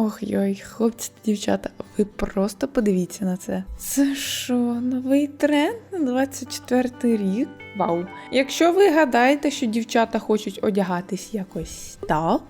Ох йой, хлопці та дівчата, ви просто подивіться на це. Це що, новий тренд на 24 рік? Вау. Якщо ви гадаєте, що дівчата хочуть одягатись якось так,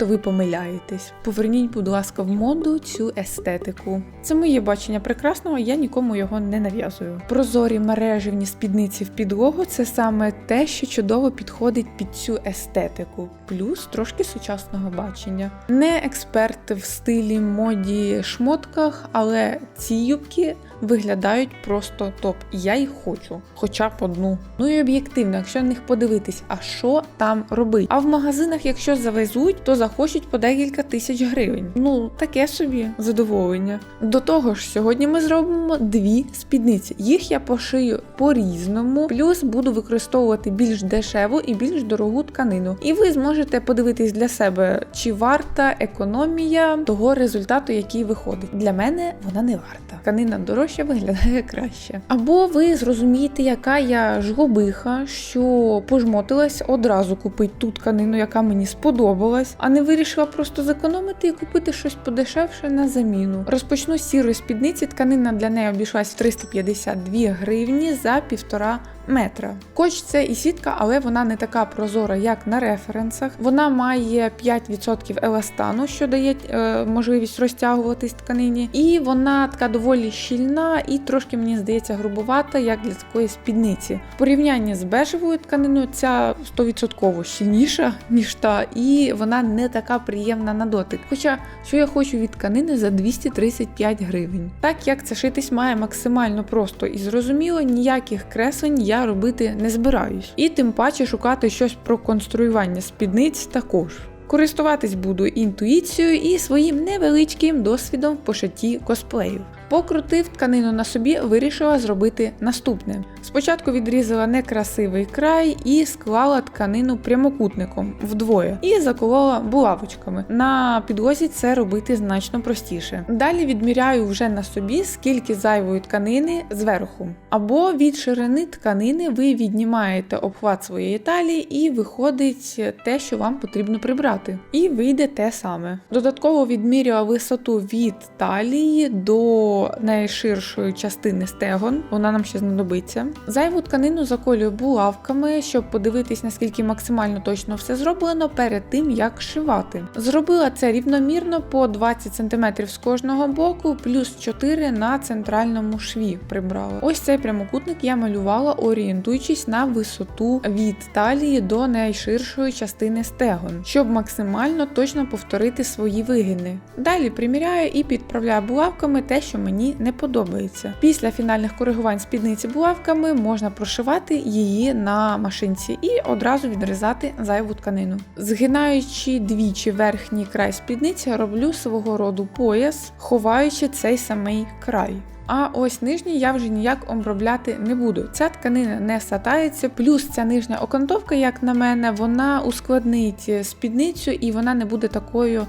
то ви помиляєтесь. Поверніть, будь ласка, в моду цю естетику. Це моє бачення прекрасного, я нікому його не нав'язую. Прозорі мережевні спідниці в підлогу це саме те, що чудово підходить під цю естетику, плюс трошки сучасного бачення. Не експерт в стилі, моді, шмотках, але ці юбки виглядають просто топ. Я їх хочу, хоча б одну. Ну і об'єктивно, якщо на них подивитись, а що там робить. А в магазинах, якщо завезуть, то захочуть по декілька тисяч гривень. Ну, таке собі задоволення. До того ж, сьогодні ми зробимо дві спідниці. Їх я пошию по-різному, плюс буду використовувати більш дешеву і більш дорогу тканину. І ви зможете подивитись для себе, чи варта економія того результату, який виходить. Для мене вона не варта. Тканина дорожча виглядає краще. Або ви зрозумієте, яка я жлобиха, що пожмотилась одразу купити ту тканину, яка мені сподобалась, а не вирішила просто зекономити і купити щось подешевше на заміну. Розпочну сірої спідниці. Тканина для неї обійшлась в 352 гривні за півтора метра. Коч це і сітка, але вона не така прозора, як на референсах. Вона має 5% еластану, що дає е, можливість розтягуватись тканині. І вона така доволі щільна і трошки, мені здається, грубувата, як для такої спідниці. В порівнянні з бежевою тканиною ця 100% щільніша, ніж та, і вона не така приємна на дотик. Хоча, що я хочу від тканини за 235 гривень. Так як це шитись має максимально просто і зрозуміло, ніяких креслень я робити не збираюсь. І тим паче шукати щось про конструювання спідниць також. Користуватись буду інтуїцією і своїм невеличким досвідом в пошитті косплею. Покрутив тканину на собі, вирішила зробити наступне. Спочатку відрізала некрасивий край і склала тканину прямокутником вдвоє і заколола булавочками. На підлозі це робити значно простіше. Далі відміряю вже на собі, скільки зайвої тканини зверху. Або від ширини тканини ви віднімаєте обхват своєї талії і виходить те, що вам потрібно прибрати. І вийде те саме. Додатково відмірювала висоту від талії до найширшої частини стегон, вона нам ще знадобиться. Зайву тканину заколюю булавками, щоб подивитись, наскільки максимально точно все зроблено перед тим, як шивати. Зробила це рівномірно по 20 см з кожного боку, плюс 4 на центральному шві прибрала. Ось цей прямокутник я малювала, орієнтуючись на висоту від талії до найширшої частини стегон, щоб максимально точно повторити свої вигини. Далі приміряю і підправляю булавками те, що мені не подобається. Після фінальних коригувань спідниці булавками можна прошивати її на машинці і одразу відрізати зайву тканину. Згинаючи двічі верхній край спідниці, роблю свого роду пояс, ховаючи цей самий край. А ось нижній я вже ніяк обробляти не буду. Ця тканина не сатається, плюс ця нижня окантовка, як на мене, вона ускладнить спідницю і вона не буде такою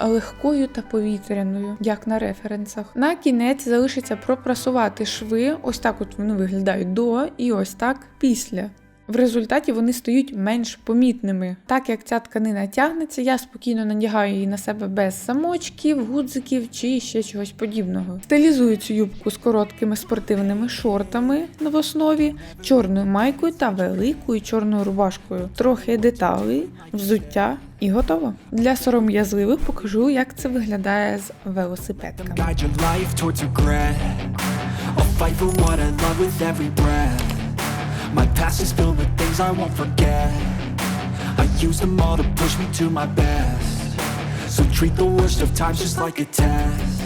легкою та повітряною, як на референсах. На кінець залишиться пропрасувати шви. Ось так от вони виглядають до і ось так після. В результаті вони стають менш помітними. Так як ця тканина тягнеться, я спокійно надягаю її на себе без замочків, гудзиків чи ще чогось подібного. Стилізую цю юбку з короткими спортивними шортами в основі, чорною майкою та великою чорною рубашкою. Трохи деталей, взуття і готово. Для сором'язливих покажу, як це виглядає з велосипедками. So treat the worst of times just like a test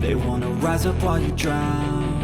they wanna rise up while you drown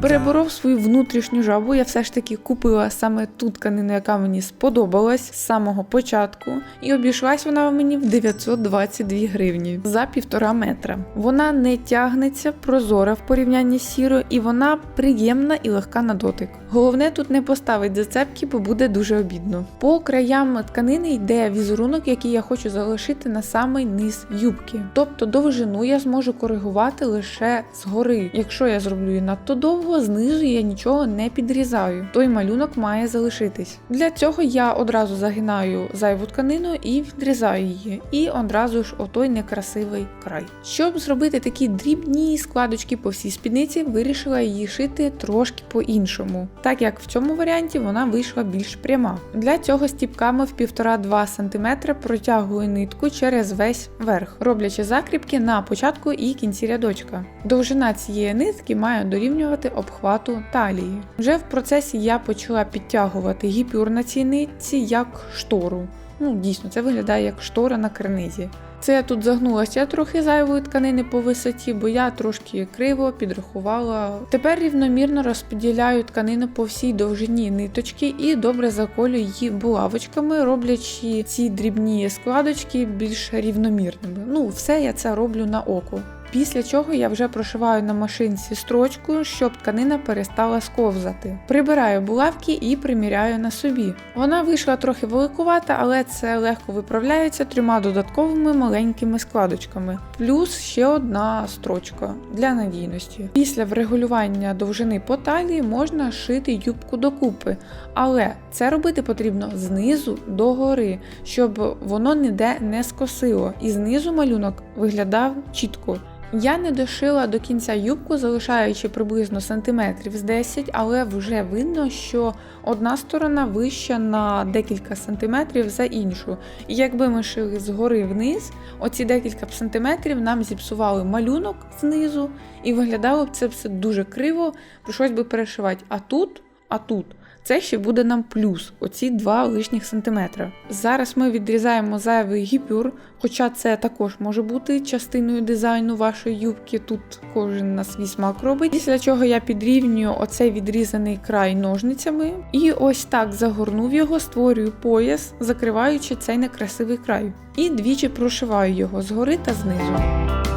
Переборов свою внутрішню жабу, я все ж таки купила саме ту тканину, яка мені сподобалась з самого початку, і обійшлась вона мені в 922 гривні за півтора метра. Вона не тягнеться, прозора в порівнянні з сірою, і вона приємна і легка на дотик. Головне тут не поставить зацепки, бо буде дуже обідно. По краям тканини йде візерунок, який я хочу залишити на самий низ юбки. Тобто довжину я зможу коригувати лише згори. Якщо я зроблю її надто довго, знизу я нічого не підрізаю. Той малюнок має залишитись. Для цього я одразу загинаю зайву тканину і відрізаю її. І одразу ж отой некрасивий край. Щоб зробити такі дрібні складочки по всій спідниці, вирішила її шити трошки по-іншому, так як в цьому варіанті вона вийшла більш пряма. Для цього стіпками в 1,5-2 см протягую нитку через весь верх, роблячи закріпки на початку і кінці рядочка. Довжина цієї нитки має дорівнювати обхвату талії. Вже в процесі я почала підтягувати гіпюр на цій нитці як штору. Ну, дійсно, це виглядає як штора на карнизі. Це я тут загнулася трохи зайвої тканини по висоті, бо я трошки криво підрахувала. Тепер рівномірно розподіляю тканину по всій довжині ниточки і добре заколю її булавочками, роблячи ці дрібні складочки більш рівномірними. Ну, все я це роблю на око. Після чого я вже прошиваю на машинці строчку, щоб тканина перестала сковзати. Прибираю булавки і приміряю на собі. Вона вийшла трохи великувата, але це легко виправляється трьома додатковими маленькими складочками. Плюс ще одна строчка для надійності. Після врегулювання довжини по талії можна шити юбку докупи, але це робити потрібно знизу до гори, щоб воно ніде не скосило, і знизу малюнок виглядав чітко. Я не дошила до кінця юбку, залишаючи приблизно сантиметрів з 10, але вже видно, що одна сторона вища на декілька сантиметрів за іншу. І якби ми шили згори вниз, оці декілька сантиметрів нам зіпсували малюнок знизу, і виглядало б це все дуже криво, прийшлось би перешивати. А тут, а тут. Це ще буде нам плюс, оці два лишніх сантиметри. Зараз ми відрізаємо зайвий гіпюр, хоча це також може бути частиною дизайну вашої юбки. Тут кожен на свій смак робить. Після чого я підрівнюю оцей відрізаний край ножницями і ось так загорнув його, створюю пояс, закриваючи цей некрасивий край. І двічі прошиваю його згори та знизу.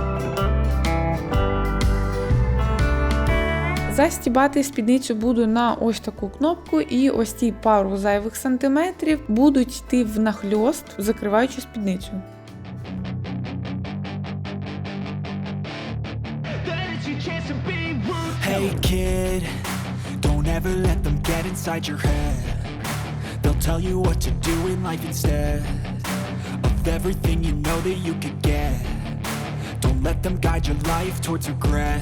Застібати спідницю буду на ось таку кнопку, і ось ці пару зайвих сантиметрів будуть йти в нахльост, закриваючи спідницю. Hey kid, don't ever let them get inside your head. They'll tell you what to do in life instead of everything you know that you could get. Don't let them guide your life towards regret.